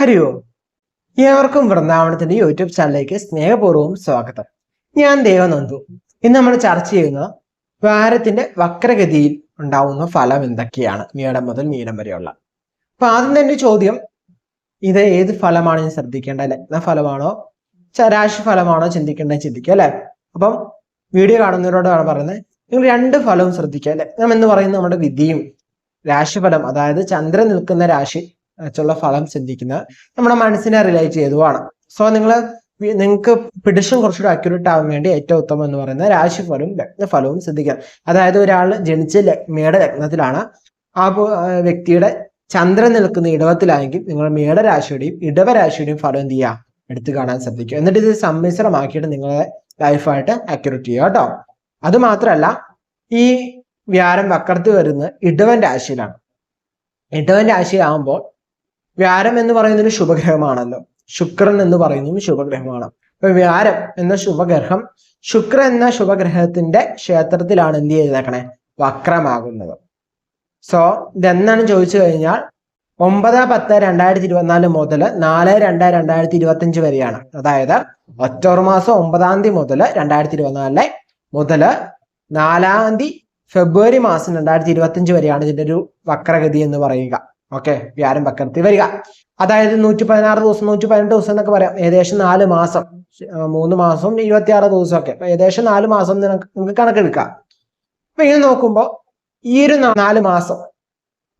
ഹരി ഓം ഏവർക്കും വൃന്ദാവനത്തിന്റെ യൂട്യൂബ് ചാനലിലേക്ക് സ്നേഹപൂർവം സ്വാഗതം. ഞാൻ ദേവനന്ദു. ഇന്ന് നമ്മൾ ചർച്ച ചെയ്യുന്നത് വാരത്തിന്റെ വക്രഗതിയിൽ ഉണ്ടാവുന്ന ഫലം എന്തൊക്കെയാണ്? മീനം മുതൽ മീനം വരെയുള്ള. അപ്പൊ ആദ്യം തന്നെ ചോദ്യം. ഇത് ഏത് ഫലമാണ് ഞാൻ ശ്രദ്ധിക്കേണ്ട ലഗ്ന ഫലമാണോ? രാശി ഫലമാണോ ചിന്തിക്കേണ്ടത് ചിന്തിക്കുക അല്ലെ? അപ്പം വീഡിയോ കാണുന്നവരോടാണ് പറയുന്നത് നിങ്ങൾ രണ്ട് ഫലവും ശ്രദ്ധിക്കുക ലഗ്നം എന്ന് പറയുന്നത് നമ്മുടെ വിധിയും രാശിഫലം. അതായത് ചന്ദ്രൻ നിൽക്കുന്ന രാശി വെച്ചുള്ള ഫലം ചിന്തിക്കുന്നത് നമ്മുടെ മനസ്സിനെ റിലേറ്റ് ചെയ്തുമാണ് സോ നിങ്ങൾ നിങ്ങൾക്ക് പിടിഷൻ കുറച്ചുകൂടി അക്യുറേറ്റ് ആവാൻ വേണ്ടി ഏറ്റവും ഉത്തമം എന്ന് പറയുന്നത് രാശിഫലവും ലഗ്നഫലവും ചിന്തിക്കാം അതായത് ഒരാൾ ജനിച്ച ലഗ്നയുടെ ലഗ്നത്തിലാണ്. ആ വ്യക്തിയുടെ ചന്ദ്രൻ നിൽക്കുന്ന ഇടവത്തിലാണെങ്കിൽ നിങ്ങൾ മേടരാശിയുടെയും ഇടവരാശിയുടെയും ഫലം എന്ത് ചെയ്യുക? എടുത്തു കാണാൻ ശ്രദ്ധിക്കുക. എന്നിട്ട് ഇത് സമ്മിശ്രമാക്കിയിട്ട് നിങ്ങളെ ലൈഫായിട്ട് അക്യുറേറ്റ് ചെയ്യുക കേട്ടോ. അത് മാത്രമല്ല ഈ വ്യാരം വക്രത്തിൽ വരുന്ന ഇടവൻ രാശിയിലാണ്. ഇടവൻ രാശിയാകുമ്പോൾ വ്യാരം എന്ന് പറയുന്നത് ശുഭഗ്രഹമാണല്ലോ. ശുക്രൻ എന്ന് പറയുന്നതും ശുഭഗ്രഹമാണ്. അപ്പൊ വ്യാരം എന്ന ശുഭഗ്രഹം ശുക്ര എന്ന ശുഭഗ്രഹത്തിന്റെ ക്ഷേത്രത്തിലാണ് എന്ത് ചെയ്തേക്കണേ? വക്രമാകുന്നത്. സോ ഇതെന്നാണ് ചോദിച്ചു കഴിഞ്ഞാൽ ഒമ്പത് പത്ത് രണ്ടായിരത്തി ഇരുപത്തിനാല് മുതൽ നാല് രണ്ട് രണ്ടായിരത്തി ഇരുപത്തി അഞ്ച് വരെയാണ്. അതായത് ഒക്ടോബർ മാസം ഒമ്പതാം തീയതി മുതൽ രണ്ടായിരത്തി ഇരുപത്തിനാലിലെ മുതൽ നാലാം തീയതി ഫെബ്രുവരി മാസം രണ്ടായിരത്തി ഇരുപത്തി അഞ്ച് വരെയാണ് ഇതിന്റെ ഒരു വക്രഗതി എന്ന് പറയുക. ഓക്കെ വ്യാരം വക്രത്തിൽ വരിക. അതായത് നൂറ്റി പതിനാറ് ദിവസം നൂറ്റി പതിനെട്ട് ദിവസം എന്നൊക്കെ പറയാം. ഏകദേശം നാല് മാസം. മൂന്ന് മൂന്ന് മാസം ഇരുപത്തിയാറ് ദിവസമൊക്കെ. അപ്പൊ ഏകദേശം നാല് മാസം നിങ്ങൾക്ക് കണക്കെടുക്കാം. അപ്പൊ ഇത് നോക്കുമ്പോൾ ഈ ഒരു നാല് മാസം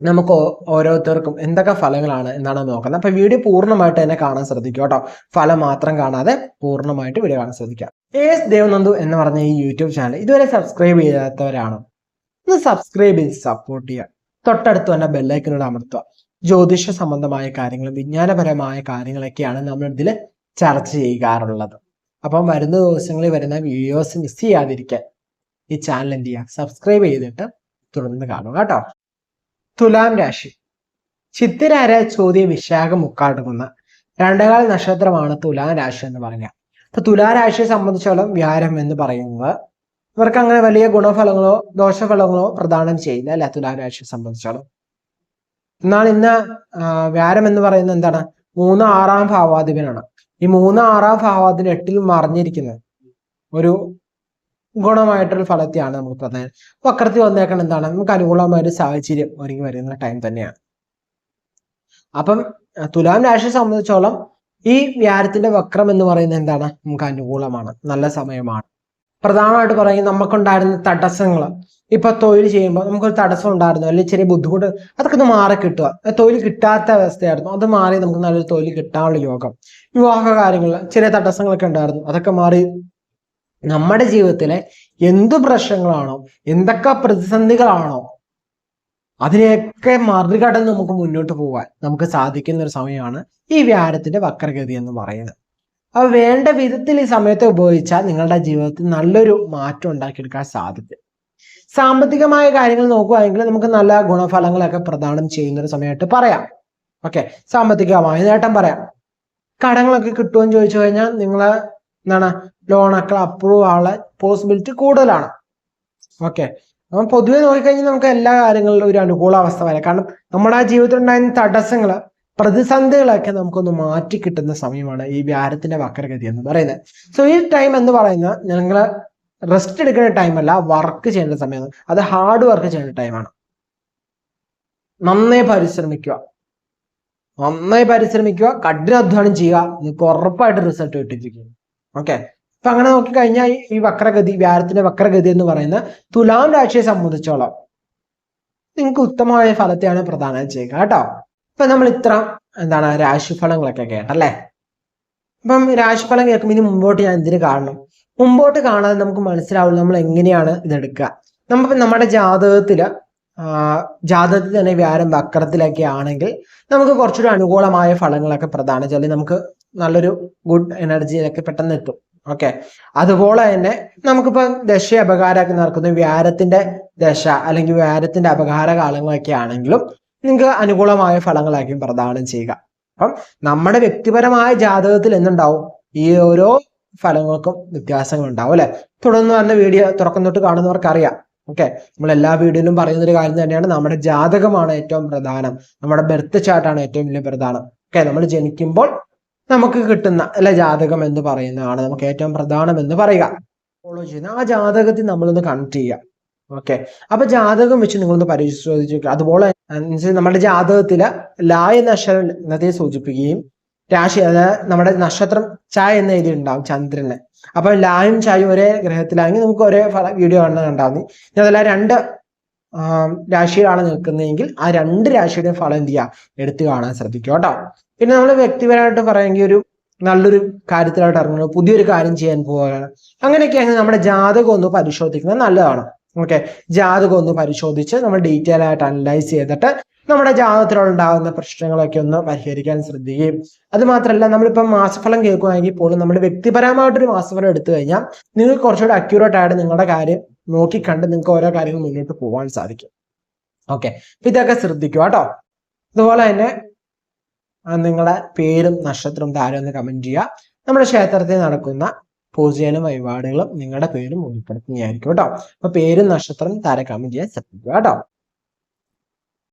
നമുക്ക് ഓരോരുത്തർക്കും എന്തൊക്കെ ഫലങ്ങളാണ് എന്നാണ് നോക്കുന്നത്. അപ്പൊ വീഡിയോ പൂർണമായിട്ട് തന്നെ കാണാൻ ശ്രദ്ധിക്കുക കേട്ടോ. ഫലം മാത്രം കാണാതെ പൂർണമായിട്ട് വീഡിയോ കാണാൻ ശ്രദ്ധിക്കുക. എസ് ദേവനന്ദു എന്ന് പറഞ്ഞ ഈ യൂട്യൂബ് ചാനൽ ഇതുവരെ സബ്സ്ക്രൈബ് ചെയ്യാത്തവരാണ് ഒന്ന് സബ്സ്ക്രൈബ് ചെയ്ത് സപ്പോർട്ട് ചെയ്യുക. തൊട്ടടുത്ത് തന്നെ ബെല്ലൈക്കനോട് അമർത്തുക. ജ്യോതിഷ സംബന്ധമായ കാര്യങ്ങളും വിജ്ഞാനപരമായ കാര്യങ്ങളൊക്കെയാണ് നമ്മൾ ഇതിൽ ചർച്ച ചെയ്യാറുള്ളത്. അപ്പം വരുന്ന ദിവസങ്ങളിൽ വരുന്ന വീഡിയോസ് മിസ് ചെയ്യാതിരിക്കാൻ ഈ ചാനൽ എന്ത് ചെയ്യുക? സബ്സ്ക്രൈബ് ചെയ്തിട്ട് തുടർന്ന് കാണുക കേട്ടോ. തുലാം രാശി. ചിത്തിരാര ചോദ്യ വിശാഖം മുക്കാടുന്ന രണ്ടേകാൽ നക്ഷത്രമാണ് തുലാം രാശി എന്ന് പറഞ്ഞാൽ അപ്പൊ തുലാരാശിയെ സംബന്ധിച്ചോളം വ്യാരം എന്ന് പറയുന്നത് ഇവർക്ക് അങ്ങനെ വലിയ ഗുണഫലങ്ങളോ ദോഷഫലങ്ങളോ പ്രദാനം ചെയ്യില്ല അല്ലെ തുലാം രാശിയെ സംബന്ധിച്ചോളം. എന്നാൽ ഇന്ന് വ്യാരം എന്ന് പറയുന്നത് എന്താണ്? മൂന്ന് ആറാം ഭാവാധിപനാണ്. ഈ മൂന്ന് ആറാം ഭാവാധിപൻ എട്ടിൽ മറിഞ്ഞിരിക്കുന്നത് ഒരു ഗുണമായിട്ടൊരു ഫലത്തെയാണ് നമുക്ക് പ്രധാനം വക്രത്തിൽ വന്നേക്കണം എന്താണ്? നമുക്ക് അനുകൂലമായ ഒരു സാഹചര്യം ഒരുങ്ങി വരുന്ന ടൈം തന്നെയാണ്. അപ്പം തുലാം രാശിയെ സംബന്ധിച്ചോളം ഈ വ്യാരത്തിന്റെ വക്രം എന്ന് പറയുന്നത് എന്താണ്? നമുക്ക് അനുകൂലമാണ്. നല്ല സമയമാണ്. പ്രധാനമായിട്ട് പറയും നമുക്കുണ്ടായിരുന്ന തടസ്സങ്ങൾ ഇപ്പൊ തൊഴിൽ ചെയ്യുമ്പോൾ നമുക്കൊരു തടസ്സം ഉണ്ടായിരുന്നു അല്ലെങ്കിൽ ചെറിയ ബുദ്ധിമുട്ട് അതൊക്കെ ഒന്ന് മാറി കിട്ടുക. തൊഴിൽ കിട്ടാത്ത അവസ്ഥയായിരുന്നു അത് മാറി നമുക്ക് നല്ലൊരു തൊഴിൽ കിട്ടാനുള്ള യോഗം. വിവാഹ കാര്യങ്ങൾ ചെറിയ തടസ്സങ്ങളൊക്കെ ഉണ്ടായിരുന്നു അതൊക്കെ മാറി. നമ്മുടെ ജീവിതത്തിലെ എന്തു പ്രശ്നങ്ങളാണോ എന്തൊക്കെ പ്രതിസന്ധികളാണോ അതിനെയൊക്കെ മറികടന്ന് നമുക്ക് മുന്നോട്ട് പോകാൻ നമുക്ക് സാധിക്കുന്ന ഒരു സമയമാണ് ഈ വ്യാരത്തിന്റെ വക്രഗതി എന്ന് പറയുന്നത്. അപ്പൊ വേണ്ട വിധത്തിൽ ഈ സമയത്തെ ഉപയോഗിച്ചാൽ നിങ്ങളുടെ ജീവിതത്തിൽ നല്ലൊരു മാറ്റം ഉണ്ടാക്കിയെടുക്കാൻ സാധിക്കും സാമ്പത്തികമായ കാര്യങ്ങൾ നോക്കുകയാണെങ്കിൽ നമുക്ക് നല്ല ഗുണഫലങ്ങളൊക്കെ പ്രദാനം ചെയ്യുന്ന ഒരു സമയമായിട്ട് പറയാം. ഓക്കെ സാമ്പത്തികമായ നേട്ടം പറയാം. കടങ്ങളൊക്കെ കിട്ടുമെന്ന് ചോദിച്ചു കഴിഞ്ഞാൽ നിങ്ങൾ എന്താണ് ലോണൊക്കെ അപ്രൂവ് ആവാനുള്ള പോസിബിലിറ്റി കൂടുതലാണ്. ഓക്കെ അപ്പം പൊതുവെ നോക്കിക്കഴിഞ്ഞാൽ നമുക്ക് എല്ലാ കാര്യങ്ങളിലും ഒരു അനുകൂല അവസ്ഥ വരാം. കാരണം നമ്മുടെ ആ ജീവിതത്തിൽ ഉണ്ടായിരുന്ന തടസ്സങ്ങൾ പ്രതിസന്ധികളൊക്കെ നമുക്കൊന്ന് മാറ്റി കിട്ടുന്ന സമയമാണ് ഈ വ്യാരത്തിന്റെ വക്രഗതി എന്ന് പറയുന്നത്. സോ ഈ ടൈം എന്ന് പറയുന്നത് നിങ്ങൾ റെസ്റ്റ് എടുക്കുന്ന ടൈമല്ല വർക്ക് ചെയ്യേണ്ട സമയമാണ്. അത് ഹാർഡ് വർക്ക് ചെയ്യേണ്ട ടൈമാണ് നന്നായി പരിശ്രമിക്കുക. നന്നായി പരിശ്രമിക്കുക കഠിനാധ്വാനം ചെയ്യുക നിങ്ങൾക്ക് ഉറപ്പായിട്ട് റിസൾട്ട് കിട്ടിയിരിക്കും ഓക്കെ അപ്പൊ അങ്ങനെ നോക്കിക്കഴിഞ്ഞാൽ ഈ വക്രഗതി വ്യാരത്തിന്റെ വക്രഗതി എന്ന് പറയുന്ന തുലാം രാശിയെ സംബന്ധിച്ചോളം നിങ്ങൾക്ക് ഉത്തമമായ ഫലത്തെയാണ് പ്രധാനം ചെയ്യുക. കേട്ടോ? ഇപ്പൊ നമ്മൾ ഇത്ര എന്താണ് രാശിഫലങ്ങളൊക്കെ കേട്ടല്ലേ അപ്പം രാശിഫലം കേൾക്കുമ്പോൾ ഇനി മുമ്പോട്ട് ഞാൻ എന്തിനു കാണണം? മുമ്പോട്ട് കാണാതെ നമുക്ക് മനസ്സിലാവുള്ളൂ നമ്മൾ എങ്ങനെയാണ് ഇതെടുക്കുക. നമ്മ നമ്മുടെ ജാതകത്തിൽ ആ, ജാതകത്തിൽ തന്നെ വ്യാരം വക്രത്തിലൊക്കെ ആണെങ്കിൽ നമുക്ക് കുറച്ചുകൂടി അനുകൂലമായ ഫലങ്ങളൊക്കെ പ്രധാന ചെല്ലി നമുക്ക് നല്ലൊരു ഗുഡ് എനർജിയിലൊക്കെ പെട്ടെന്ന് എത്തും. ഓക്കെ അതുപോലെ തന്നെ നമുക്കിപ്പോ ദശ അപകാരമൊക്കെ നടക്കുന്ന. വ്യാരത്തിന്റെ ദശ അല്ലെങ്കിൽ വ്യാരത്തിന്റെ അപകാര കാലങ്ങളൊക്കെ ആണെങ്കിലും നിങ്ങൾക്ക് അനുകൂലമായ ഫലങ്ങളായിരിക്കും പ്രദാനം ചെയ്യുക. അപ്പം നമ്മുടെ വ്യക്തിപരമായ ജാതകത്തിൽ എന്തുണ്ടാവും? ഈ ഓരോ ഫലങ്ങൾക്കും വ്യത്യാസങ്ങൾ ഉണ്ടാവും അല്ലെ? തുടർന്ന് വരുന്ന വീഡിയോ തുറക്കം തൊട്ട് കാണുന്നവർക്ക് അറിയാം. ഓക്കെ? നമ്മൾ എല്ലാ വീഡിയോയിലും പറയുന്ന ഒരു കാര്യം തന്നെയാണ്. നമ്മുടെ ജാതകമാണ് ഏറ്റവും പ്രധാനം. നമ്മുടെ ബർത്ത് ചാർട്ടാണ് ഏറ്റവും വലിയ പ്രധാനം. ഓക്കെ? നമ്മൾ ജനിക്കുമ്പോൾ നമുക്ക് കിട്ടുന്ന അല്ലെ ജാതകം എന്ന് പറയുന്നതാണ് നമുക്ക് ഏറ്റവും പ്രധാനം എന്ന് പറയുക. ഫോളോ ചെയ്യുന്ന ആ ജാതകത്തിൽ നമ്മളൊന്ന് കണക്ട് ചെയ്യുക. ഓക്കെ. അപ്പൊ ജാതകം വെച്ച് നിങ്ങളൊന്ന് പരിശോധിച്ചു അതുപോലെ നമ്മുടെ ജാതകത്തിൽ ലാ എന്ന അക്ഷരം ലഗ്നത്തെ സൂചിപ്പിക്കുകയും രാശി അതായത് നമ്മുടെ നക്ഷത്രം ചായ എന്ന എഴുതി ഉണ്ടാവും ചന്ദ്രന്. അപ്പൊ ലായും ചായും ഒരേ ഗ്രഹത്തിലാണെങ്കിൽ നമുക്ക് ഒരേ വീഡിയോ കാണുന്നത് കണ്ടാൽ മതി അതല്ല രണ്ട് രാശിയിലാണ് നിൽക്കുന്നതെങ്കിൽ ആ രണ്ട് രാശിയുടെയും ഫലം എന്ത് ചെയ്യുക എടുത്തു കാണാൻ ശ്രദ്ധിക്കുക കേട്ടോ. പിന്നെ നമ്മൾ വ്യക്തിപരമായിട്ട് പറയുമെങ്കിൽ ഒരു നല്ലൊരു കാര്യത്തിലായിട്ട് ഇറങ്ങുന്നത് പുതിയൊരു കാര്യം ചെയ്യാൻ പോവുകയാണ്. അങ്ങനെയൊക്കെയാണ് നമ്മുടെ ജാതകം ഒന്ന് പരിശോധിക്കുന്നത് നല്ലതാണ്. ഓക്കെ. ജാതകം ഒന്ന് പരിശോധിച്ച് നമ്മൾ ഡീറ്റെയിൽ ആയിട്ട് അനലൈസ് ചെയ്തിട്ട് നമ്മുടെ ജാതകത്തിലുണ്ടാകുന്ന പ്രശ്നങ്ങളൊക്കെ ഒന്ന് പരിഹരിക്കാൻ ശ്രദ്ധിക്കുകയും. അത് മാത്രമല്ല നമ്മളിപ്പം മാസഫലം കേൾക്കുകയാണെങ്കിൽ പോലും നമ്മൾ വ്യക്തിപരമായിട്ടൊരു മാസഫലം എടുത്തു കഴിഞ്ഞാൽ നിങ്ങൾക്ക് കുറച്ചുകൂടി അക്യൂറേറ്റ് ആയിട്ട് നിങ്ങളുടെ കാര്യം നോക്കിക്കണ്ട് നിങ്ങൾക്ക് ഓരോ കാര്യങ്ങൾ മുന്നോട്ട് പോകാൻ സാധിക്കും. ഓക്കെ. ഇതൊക്കെ ശ്രദ്ധിക്കുക കേട്ടോ. അതുപോലെ തന്നെ നിങ്ങളുടെ പേരും നക്ഷത്രവും താരം ഒന്ന് കമന്റ് ചെയ്യുക. നമ്മുടെ ക്ഷേത്രത്തിൽ നടക്കുന്ന പൂജകളും വഴിപാടുകളും നിങ്ങളുടെ പേരും ഉൾപ്പെടുത്തുന്നതായിരിക്കും കേട്ടോ. അപ്പൊ പേരും നക്ഷത്രം താരകാമിതിയായി ശ്രദ്ധിക്കുക കേട്ടോ.